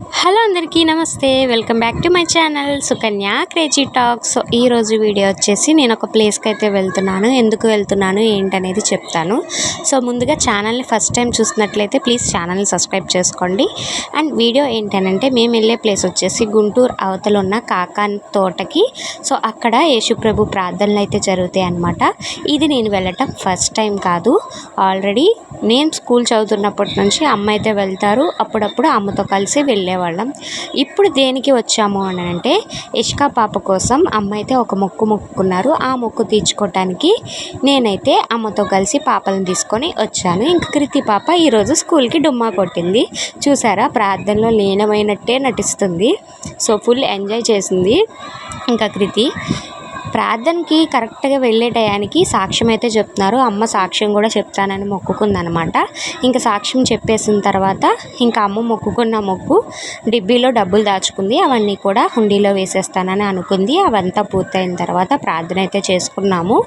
Hello అందరికీ నమస్తే welcome back to my channel Sukanya crazy talks ఈరోజు వీడియో వచ్చేసి నేను ఒక ప్లేస్కి అయితే వెళ్తున్నాను. ఎందుకు వెళ్తున్నాను ఏంటనేది చెప్తాను. సో ముందుగా ఛానల్ని ఫస్ట్ టైం చూసినట్లయితే ప్లీజ్ ఛానల్ని సబ్స్క్రైబ్ చేసుకోండి. అండ్ వీడియో ఏంటనంటే మేము వెళ్ళే ప్లేస్ వచ్చేసి గుంటూరు అవతల ఉన్న కాకాన్ తోటకి. సో అక్కడ యేసుప్రభు ప్రార్థనలు అయితే జరుగుతాయి అన్నమాట. ఇది నేను వెళ్ళటం ఫస్ట్ టైం కాదు. ఆల్రెడీ నేను స్కూల్ చదువుతున్నప్పటి నుంచి అమ్మ అయితే వెళ్తారు. అప్పుడప్పుడు అమ్మతో కలిసి వెళ్ళేవాళ్ళం. ఇప్పుడు దేనికి వచ్చాము అని అంటే ఇష్కా పాప కోసం అమ్మ అయితే ఒక మొక్కు మొక్కుకున్నారు ఆ మొక్కు తీర్చుకోవటానికి నేనైతే అమ్మతో కలిసి పాపలను తీసుకొని వచ్చాను. ఇంక కృతి పాప ఈరోజు స్కూల్కి డుమ్మా కొట్టింది. చూసారా? ప్రార్థనలో లీనమైనట్టే నటిస్తుంది. సో ఫుల్ ఎంజాయ్ చేసింది. ఇంకా కృతి ప్రార్థనకి కరెక్ట్గా వెళ్ళే టయానికి సాక్ష్యం అయితే చెప్తున్నారు. అమ్మ సాక్ష్యం కూడా చెప్తానని మొక్కుకుందనమాట ఇంకా సాక్ష్యం చెప్పేసిన తర్వాత ఇంకా అమ్మ మొక్కుకున్న మొక్కు డిబ్బీలో డబ్బులు దాచుకుంది. అవన్నీ కూడా హుండీలో వేసేస్తానని అనుకుంది. అవంతా పూర్తయిన తర్వాత ప్రార్థన అయితే చేసుకున్నాము.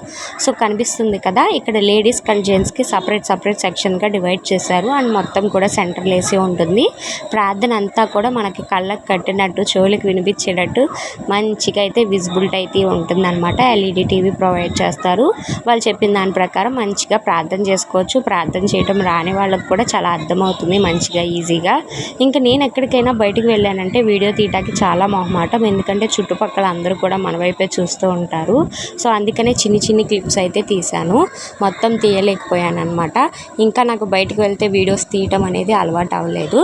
సో కనిపిస్తుంది కదా ఇక్కడ లేడీస్ అండ్ జెంట్స్కి సపరేట్ సపరేట్ సెక్షన్గా డివైడ్ చేశారు. అండ్ మొత్తం కూడా సెంటర్ వేసి ఉంటుంది. ప్రార్థన అంతా కూడా మనకి కళ్ళకు కట్టినట్టు చెవులకు వినిపించేటట్టు మంచిగా అయితే విజిబిలిటీ అయితే ఉంటుంది అనమాట ఎల్ఈడి టీవీ ప్రొవైడ్ చేస్తారు. వాళ్ళు చెప్పిన దాని ప్రకారం మంచిగా ప్రార్థన చేసుకోవచ్చు. ప్రార్థన చేయడం రాని వాళ్ళకు కూడా చాలా అర్థమవుతుంది మంచిగా ఈజీగా. ఇంకా నేను ఎక్కడికైనా బయటికి వెళ్ళానంటే వీడియో తీయటానికి చాలా మొహమాటం. ఎందుకంటే చుట్టుపక్కల అందరూ కూడా మన వైపే చూస్తూ ఉంటారు. సో అందుకనే చిన్ని చిన్ని క్లిప్స్ అయితే తీశాను. మొత్తం తీయలేకపోయాను అనమాట ఇంకా నాకు బయటకు వెళ్తే వీడియోస్ తీయటం అనేది అలవాటు అవ్వలేదు.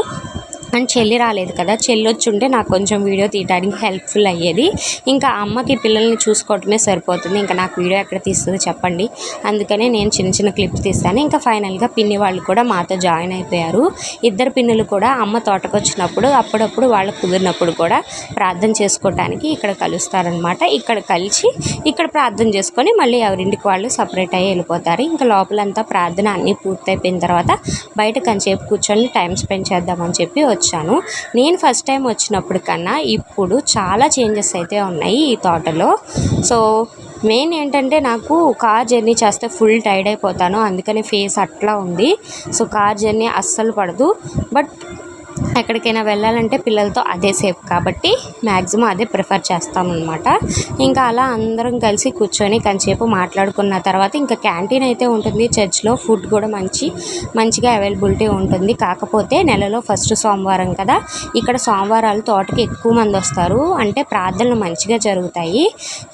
అండ్ చెల్లి రాలేదు కదా. చెల్లి వచ్చి ఉంటే నాకు కొంచెం వీడియో తీయడానికి హెల్ప్ఫుల్ అయ్యేది. ఇంకా అమ్మకి పిల్లల్ని చూసుకోవటమే సరిపోతుంది. ఇంకా నాకు వీడియో ఎక్కడ తీస్తుంది చెప్పండి. అందుకనే నేను చిన్న చిన్న క్లిప్స్ తీస్తాను. ఇంకా ఫైనల్గా పిన్ని వాళ్ళు కూడా మాతో జాయిన్ అయిపోయారు. ఇద్దరు పిన్నులు కూడా అమ్మ తోటకు వచ్చినప్పుడు అప్పుడప్పుడు వాళ్ళకు కుదిరినప్పుడు కూడా ప్రార్థన చేసుకోవటానికి ఇక్కడ కలుస్తారనమాట ఇక్కడ కలిసి ఇక్కడ ప్రార్థన చేసుకొని మళ్ళీ ఎవరింటికి వాళ్ళు సపరేట్ అయ్యి వెళ్ళిపోతారు. ఇంకా లోపలంతా ప్రార్థన అన్నీ పూర్తయిపోయిన తర్వాత బయట కనిసేపు కూర్చొని టైం స్పెండ్ చేద్దామని చెప్పి వచ్చాను. నేను ఫస్ట్ టైం వచ్చినప్పుడు కన్నా ఇప్పుడు చాలా చేంజెస్ అయితే ఉన్నాయి ఈ తోటలో. సో మెయిన్ ఏంటంటే నాకు కార్ జర్నీ చేస్తే ఫుల్ టైర్డ్ అయిపోతాను. అందుకని ఫేస్ అట్లా ఉంది. సో కార్ జర్నీ అస్సలు పడదు. బట్ ఎక్కడికైనా వెళ్ళాలంటే పిల్లలతో అదే సేఫ్. కాబట్టి మ్యాక్సిమం అదే ప్రిఫర్ చేస్తామన్నమాట. ఇంకా అలా అందరం కలిసి కూర్చొని కొంచెంసేపు మాట్లాడుకున్న తర్వాత ఇంకా క్యాంటీన్ అయితే ఉంటుంది. చర్చ్లో ఫుడ్ కూడా మంచి మంచిగా అవైలబిలిటీ ఉంటుంది. కాకపోతే నెలలో ఫస్ట్ సోమవారం కదా. ఇక్కడ సోమవారాలు తోటకి ఎక్కువ మంది వస్తారు. అంటే ప్రార్థనలు మంచిగా జరుగుతాయి.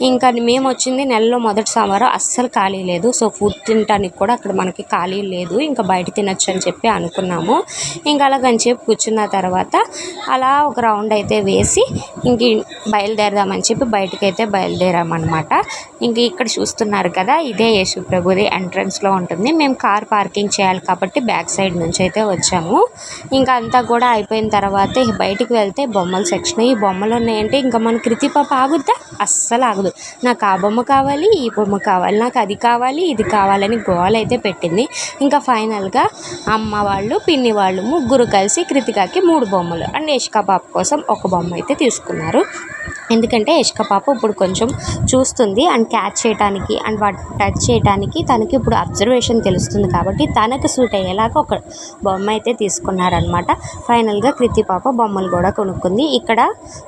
ఇంకా మేము వచ్చింది నెలలో మొదటి సోమవారం. అస్సలు ఖాళీ లేదు. సో ఫుడ్ తినడానికి కూడా అక్కడ మనకి ఖాళీ లేదు. ఇంకా బయట తినొచ్చు అని చెప్పి అనుకున్నాము. ఇంకా అలా కొంచెంసేపు కూర్చున్న తర్వాత అలా ఒక రౌండ్ అయితే వేసి ఇంక బయలుదేరదామని చెప్పి బయటకైతే బయలుదేరామన్నమాట. ఇంక ఇక్కడ చూస్తున్నారు కదా ఇదే యేసుప్రభుది ఎంట్రన్స్లో ఉంటుంది. మేము కార్ పార్కింగ్ చేయాలి కాబట్టి బ్యాక్ సైడ్ నుంచి అయితే వచ్చాము. ఇంకా అంతా కూడా అయిపోయిన తర్వాత బయటికి వెళ్తే బొమ్మల సెక్షన్. ఈ బొమ్మలు ఉన్నాయంటే ఇంకా మన కృతి పాప ఆగుద్దా? అస్సలు ఆగదు. నాకు ఆ బొమ్మ కావాలి ఈ బొమ్మ కావాలి నాకు అది కావాలి ఇది కావాలని గోల్ అయితే పెట్టింది. ఇంకా ఫైనల్గా అమ్మ వాళ్ళు పిన్ని వాళ్ళు ముగ్గురు కలిసి కృతికాకి మూడు బొమ్మలు. అండ్ యష్కా కోసం ఒక బొమ్మ అయితే తీసుకున్నారు. ఎందుకంటే యష్క పాప ఇప్పుడు కొంచెం చూస్తుంది అండ్ క్యాచ్ చేయడానికి అండ్ వాటి టచ్ చేయడానికి తనకి ఇప్పుడు అబ్జర్వేషన్ తెలుస్తుంది కాబట్టి తనకు సూట్ అయ్యేలాగా ఒక బొమ్మ అయితే తీసుకున్నారనమాట ఫైనల్గా కృతి పాప బొమ్మలు కూడా కొనుక్కుంది. ఇక్కడ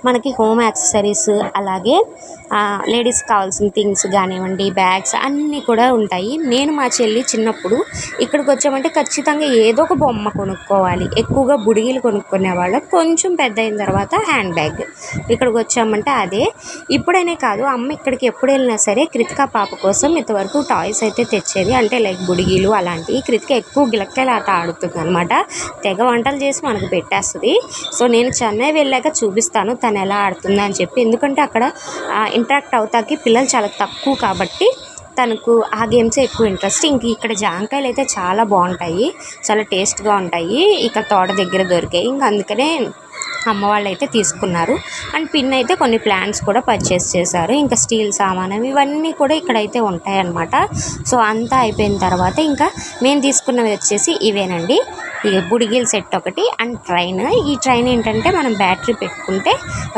మనకి హోమ్ యాక్సెసరీస్ అలాగే లేడీస్ కావాల్సిన థింగ్స్ కానివ్వండి బ్యాగ్స్ అన్నీ కూడా ఉంటాయి. నేను మా చెల్లి చిన్నప్పుడు ఇక్కడికి వచ్చామంటే ఖచ్చితంగా ఏదో ఒక బొమ్మ కొనుక్కోవాలి. ఎక్కువగా బుడిగిలు కొనుక్కునే వాళ్ళం. కొంచెం పెద్ద అయిన తర్వాత హ్యాండ్ బ్యాగ్ ఇక్కడికి వచ్చామంటే అదే. ఇప్పుడనే కాదు అమ్మ ఇక్కడికి ఎప్పుడు వెళ్ళినా సరే కృతిక పాప కోసం ఇంతవరకు టాయ్స్ అయితే తెచ్చేది. అంటే లైక్ బుడిగీలు అలాంటివి కృతిక ఎక్కువ గిలక్కల ఆట ఆడుతుంది అనమాట తెగ వంటలు చేసి మనకు పెట్టేస్తుంది. సో నేను చెన్నై వెళ్ళాక చూపిస్తాను తను ఎలా ఆడుతుంది అని చెప్పి. ఎందుకంటే అక్కడ ఇంటరాక్ట్ అవుతాకి పిల్లలు చాలా తక్కువ కాబట్టి తనకు ఆ గేమ్సే ఎక్కువ ఇంట్రెస్ట్ ఇంక ఇక్కడ జాంకాయలు అయితే చాలా బాగుంటాయి. చాలా టేస్ట్గా ఉంటాయి. ఇక్కడ తోట దగ్గర దొరికాయి. ఇంక అందుకనే అమ్మ వాళ్ళు అయితే తీసుకున్నారు. అండ్ పిన్ అయితే కొన్ని ప్లాంట్స్ కూడా పర్చేస్ చేశారు. ఇంకా స్టీల్ సామానం ఇవన్నీ కూడా ఇక్కడైతే ఉంటాయి సో అంతా అయిపోయిన తర్వాత ఇంకా మేము తీసుకున్నవి వచ్చేసి ఇవేనండి. ఇక బుడిగిల్ సెట్ ఒకటి అండ్ ట్రైన్. ఈ ట్రైన్ ఏంటంటే మనం బ్యాటరీ పెట్టుకుంటే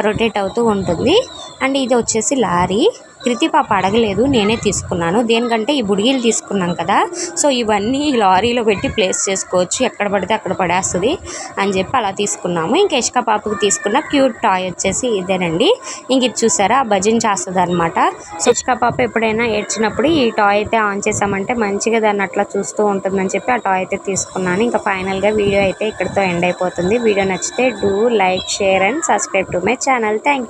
రొటేట్ అవుతూ ఉంటుంది. అండ్ ఇది వచ్చేసి లారీ. కృతి పాప అడగలేదు నేనే తీసుకున్నాను. దేనికంటే ఈ బుడిగీలు తీసుకున్నాం కదా. సో ఇవన్నీ ఈ లారీలో పెట్టి ప్లేస్ చేసుకోవచ్చు. ఎక్కడ పడితే అక్కడ పడేస్తుంది అని చెప్పి అలా తీసుకున్నాము. ఇంక ఇష్క పాపకి తీసుకున్న క్యూట్ టాయ్ వచ్చేసి ఇదేనండి. ఇంక ఇది చూసారా? భజన చేస్తుంది అనమాట సో ఇష్క పాప ఎప్పుడైనా ఏడ్చినప్పుడు ఈ టాయ్ అయితే ఆన్ చేసామంటే మంచిగా దాన్ని అట్లా చూస్తూ ఉంటుందని చెప్పి ఆ టాయ్ అయితే తీసుకున్నాను. ఇంకా ఫైనల్గా వీడియో అయితే ఇక్కడితో ఎండ్ అయిపోతుంది. వీడియో నచ్చితే do like share and subscribe to my channel. Thank you.